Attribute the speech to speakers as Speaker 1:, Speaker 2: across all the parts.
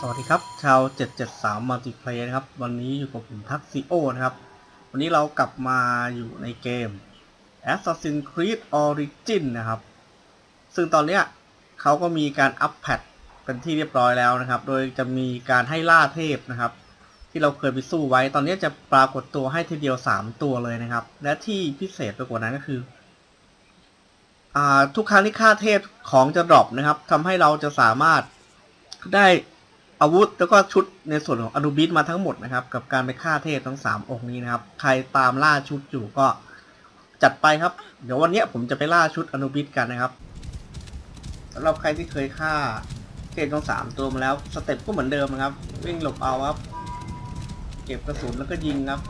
Speaker 1: สวัสดีครับ ชาว 773 Multiplayer นะครับ วันนี้อยู่กับผมทักซิโอนะครับ วันนี้เรากลับมาอยู่ในเกม Assassin's Creed Origin นะครับ ซึ่งตอนเนี้ยเขาก็มีการอัปแพทเป็นที่เรียบร้อยแล้วนะครับ โดยจะมีการให้ล่าเทพนะครับ ที่เราเคยไปสู้ไว้ ตอนนี้จะปรากฏตัวให้ทีเดียว 3 ตัวเลยนะครับ และที่พิเศษไปกว่านั้นก็คือทุกครั้งที่ฆ่าเทพของจะดรอปนะครับทำให้เราจะสามารถได้ อาวุธแล้วก็ชุดในส่วนของอนุบิสมาทั้งหมดนะครับ กับการไปฆ่าเทพทั้ง3องค์นี้นะครับ ใครตามล่าชุดอยู่ก็จัดไปครับ เดี๋ยววันนี้ผมจะไปล่าชุดอนุบิสกันนะครับสำหรับใครที่เคยฆ่าเทพทั้งสามตัวมาแล้วสเต็ปก็เหมือนเดิมนะครับ วิ่งหลบเอาครับ เก็บกระสุนแล้วก็ยิงครับ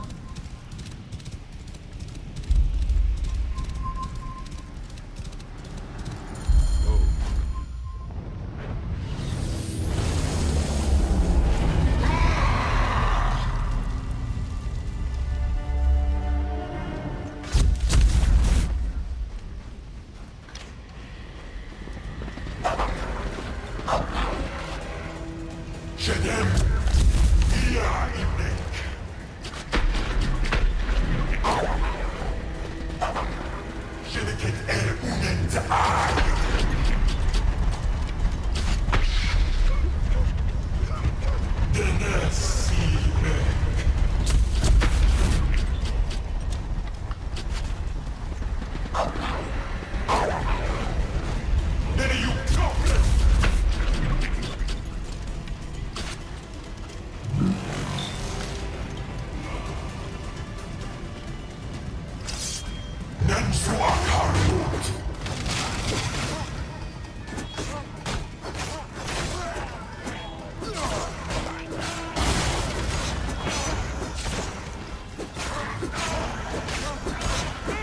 Speaker 1: ข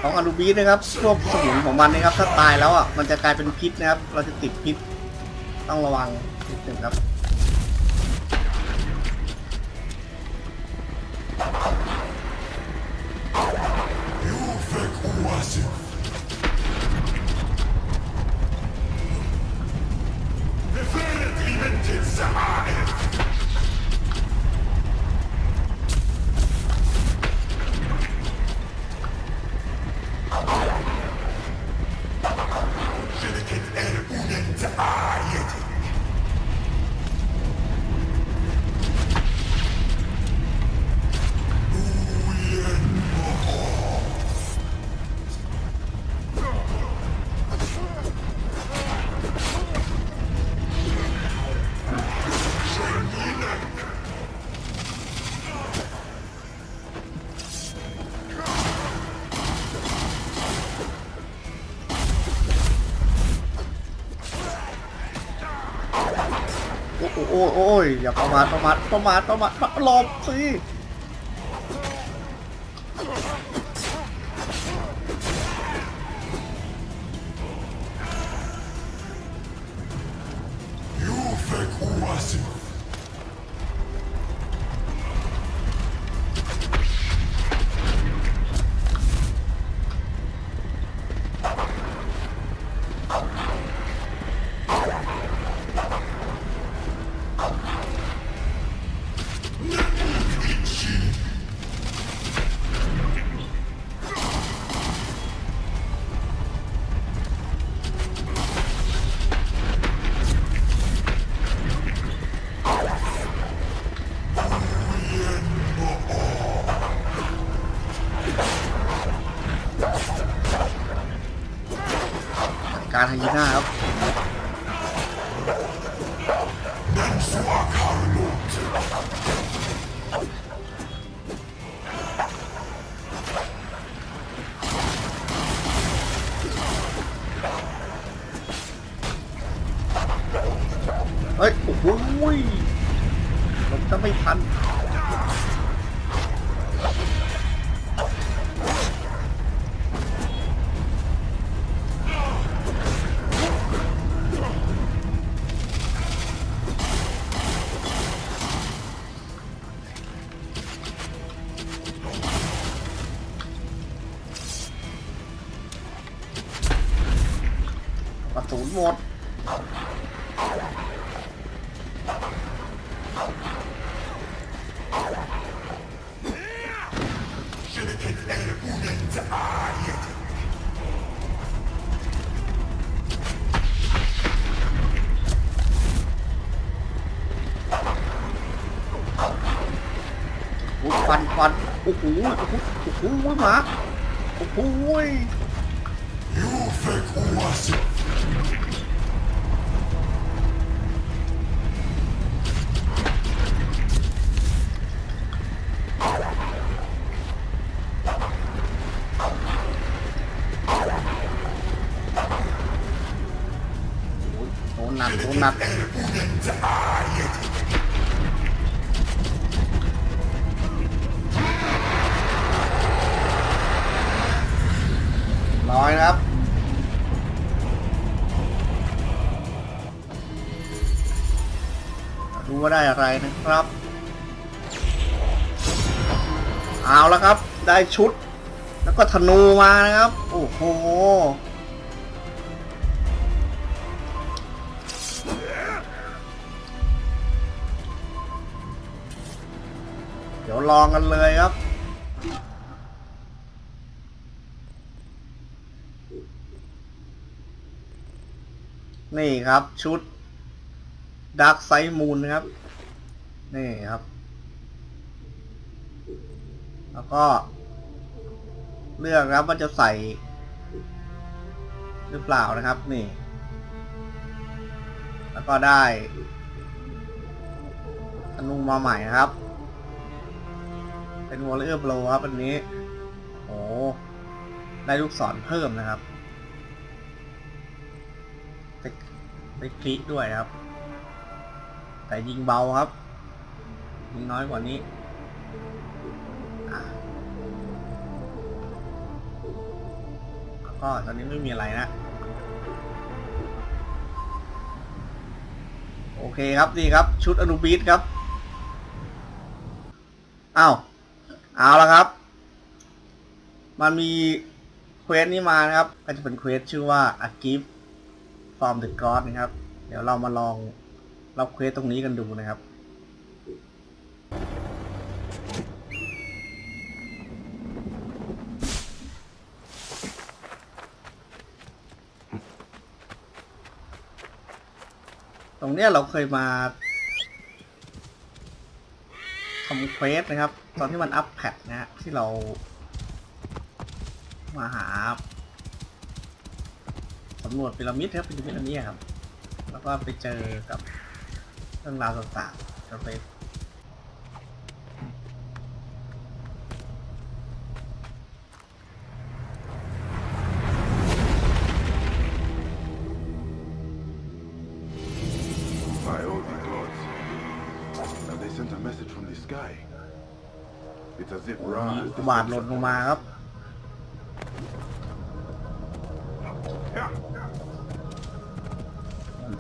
Speaker 1: องอนุบีนะครับพวกสมุนของมันนะครับ ถ้าตายแล้วอะมันจะกลายเป็นพิษนะครับ เราจะติดพิษต้องระวังนิดหนึ่งครับ โอ้ยอย่าประมาทประมาทประมาทประมาทหลบสิ เฮ้ยโอ้โหผมจะไม่ทัน อ้ยโอ้โหหมาโอ้โหโดนหโอ้โดนหนัก อะไรนะครับ เอาแล้วครับ ได้ชุด แล้วก็ธนูมานะครับ โอ้โห เดี๋ยวลองกันเลยครับนี่ครับชุดดักไซมูนครับ นี่ครับ แล้วก็ เลือกครับว่าจะใส่ หรือเปล่านะครับ นี่ แล้วก็ได้ธนูมาใหม่ครับ เป็นวอลเลอร์โบรครับอันนี้โอ้ได้ลูกศรเพิ่มนะครับได้ได้คลิกด้วยครับ แต่ยิงเบาครับ ยิงน้อยกว่านี้แล้วก็ตอนนี้ไม่มีอะไรนะโอเคครับนี่ครับ ชุดอนุบีทครับอ้าวเอาแล้วครับ มันมีเควสนี้มานะครับ ก็จะเป็นเควสชื่อว่า a gift from the god นะครับ เดี๋ยวเรามาลองรับเควสตรงนี้กันดูนะครับ รงเนี้ยเราเคยมาทำเควสนะครับ ตอนที่มันอัปแพทนะฮะที่เรา มาหาสำรวจพีระมิดครับพีระมิดอันนี้ครับ แล้วก็ไปเจอกับเรื่องราวต่างๆจะไป
Speaker 2: It's as if Ra
Speaker 1: มี
Speaker 2: has
Speaker 1: อุบาทหล่นลงมาครับ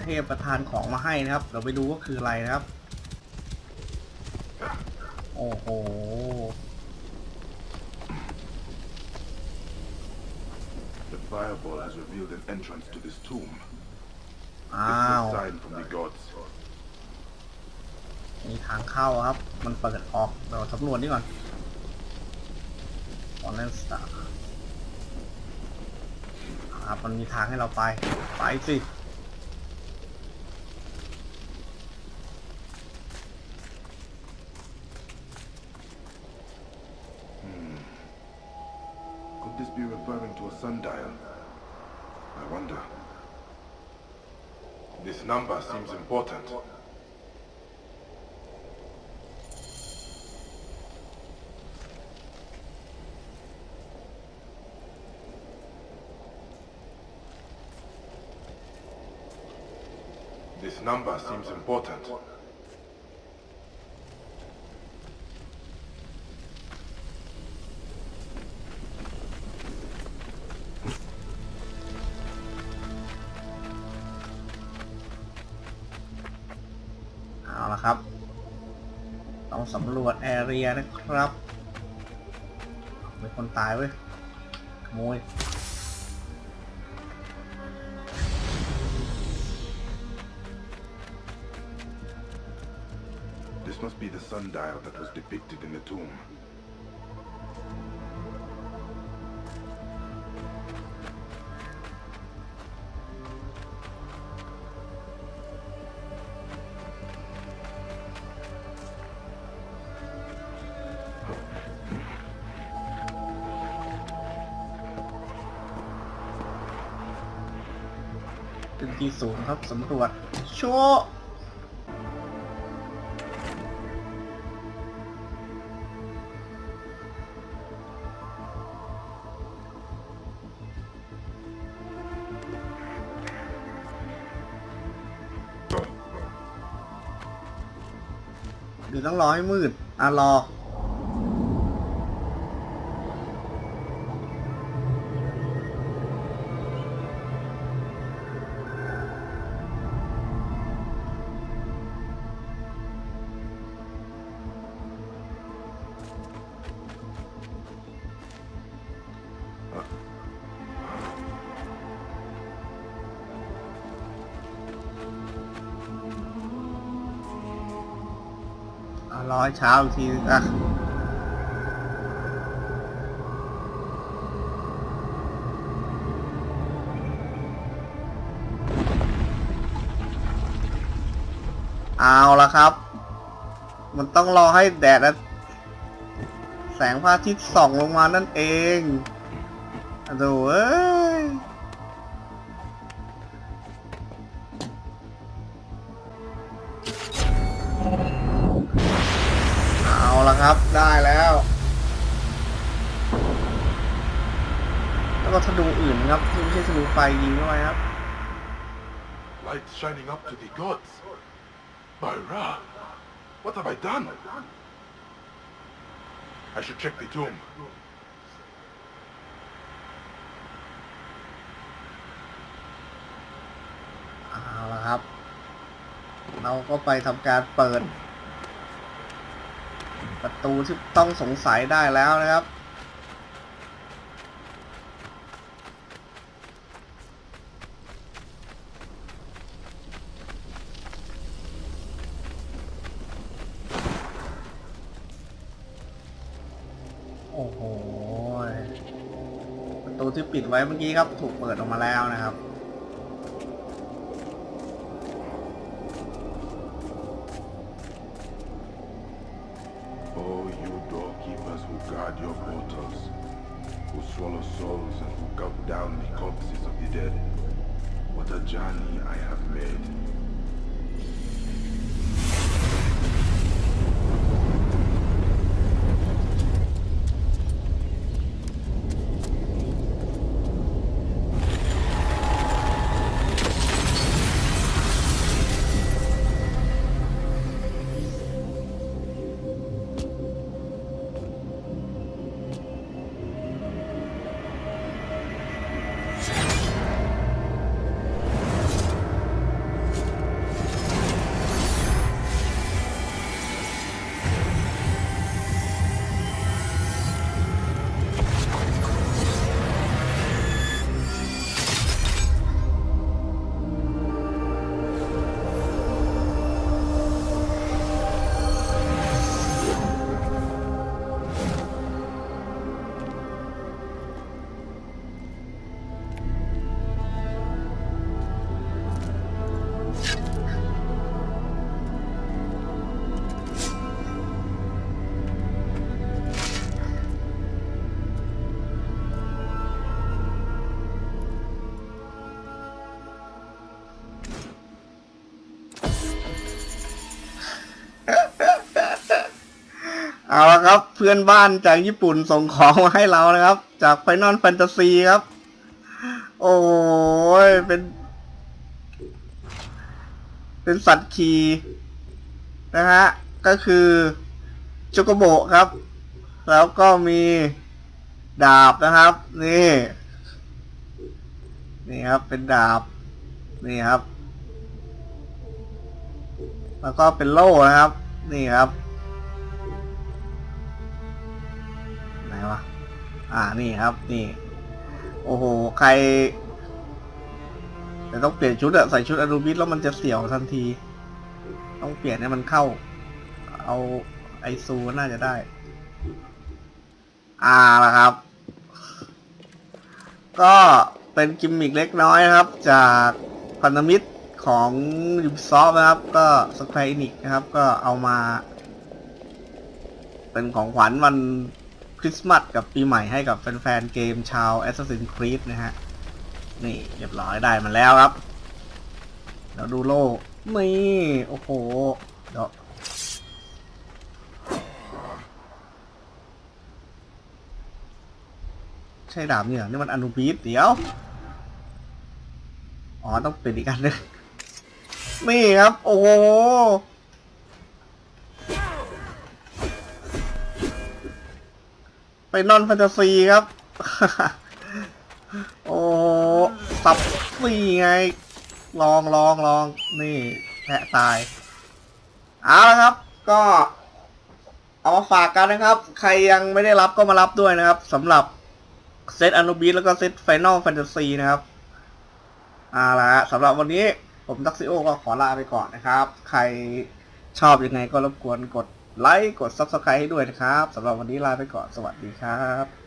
Speaker 1: เทพประทานของมาให้นะครับเดี๋ยวไปดูว่าคืออะไรนะครับ โอ้โห
Speaker 2: The fireball has revealed an entrance to this tomb.
Speaker 1: อ้า
Speaker 2: This
Speaker 1: ว
Speaker 2: is a sign from the gods.
Speaker 1: มีทางเข้าครับ มันเปิดออกเดี๋ยวสำรวจนี่ก่อน ออนไลนสตาร์ครับมันมีทางให้เราไป ไปสิ
Speaker 2: Could this be referring to a sundial? I wonder. This number seems important. This number seems important.
Speaker 1: เอาละครับ ต้องสำรวจแอเรียนะครับ มีคนตายเว้ยขโมย
Speaker 2: be the sundial that was depicted in the tomb..
Speaker 1: หรือต้องรอให้มืดอะรอ รอให้เช้าอีกทีนึงอะเอาละครับ มันต้องรอให้แดดนะแสงพระอาทิตย์ส่องลงมานั่นเองดูเอ้ย เครับ ได้แล้ว แล้วก็ธนูอื่นครับที่ไม่ใช่ธนูไฟยิงเข้าไปครับ
Speaker 2: Light shining up to the gods. By Ra, what have I done? I should check the tomb.
Speaker 1: เอาละครับ เราก็ไปทำการเปิด ประตูที่ต้องสงสัยได้แล้วนะครับ โอ้โห ประตูที่ปิดไว้เมื่อกี้ครับ ถูกเปิดออกมาแล้วนะครับ
Speaker 2: guard your portals, who swallow souls and who gulp down the corpses of the dead. What a journey I have made. เอาละครับ เพื่อนบ้านจากญี่ปุ่นส่งของมาให้เรานะครับ จากไฟนอลแฟนตาซีครับ โอ้ยเป็น เป็นสัตว์ขี่นะฮะ ก็คือจโกโบครับ แล้วก็มีดาบนะครับ นี่ นี่ครับเป็นดาบ นี่ครับ แล้วก็เป็นโล่นะครับ นี่ครับ วะอ่านี่ครับนี่ โอ้โห ใคร แต่ต้องเปลี่ยนชุดอะใส่ชุดอนูบิสแล้วมันจะเสียวทันที ต้องเปลี่ยนให้มันเข้า
Speaker 1: เอาไอซูน่าจะได้ อ่าละครับ ก็เป็นกิมมิกเล็กน้อยครับ จากพันธมิตรของ Ubisoft นะครับ ก็ Square Enix นะครับ ก็เอามา เป็นของขวัญวัน ริสต์มาสกับปีใหม่ให้กับแฟนๆเกมชาว Assassin's Creed นะฮะ นี่เรียบร้อยได้มาแล้วครับเดี๋ยวดูโล่นี่ โอ้โหเดี๋ยวใช่ดาบเนี่ยนี่มันอนุบีสเดี๋ยว อ๋อ ต้องเป็นอีกอันหนึงนี่ครับ โอ้โห ไปนอนแฟนตาซีครับ โอ้สับสี่ไง ลองลองลองนี่แพะตาย เอาละครับ ก็เอามาฝากกันนะครับ ใครยังไม่ได้รับก็มารับด้วยนะครับสำหรับเซตอนุบีแล้วก็เซตไฟนอลแฟนตาซีนะครับเอาละสำหรับวันนี้ผมดักซิโอก็ขอลาไปก่อนนะครับ ใครชอบยังไงก็รบกวนกด ไลค์กด Subscribe ให้ด้วยนะครับสำหรับวันนี้ลาไปก่อนสวัสดีครับ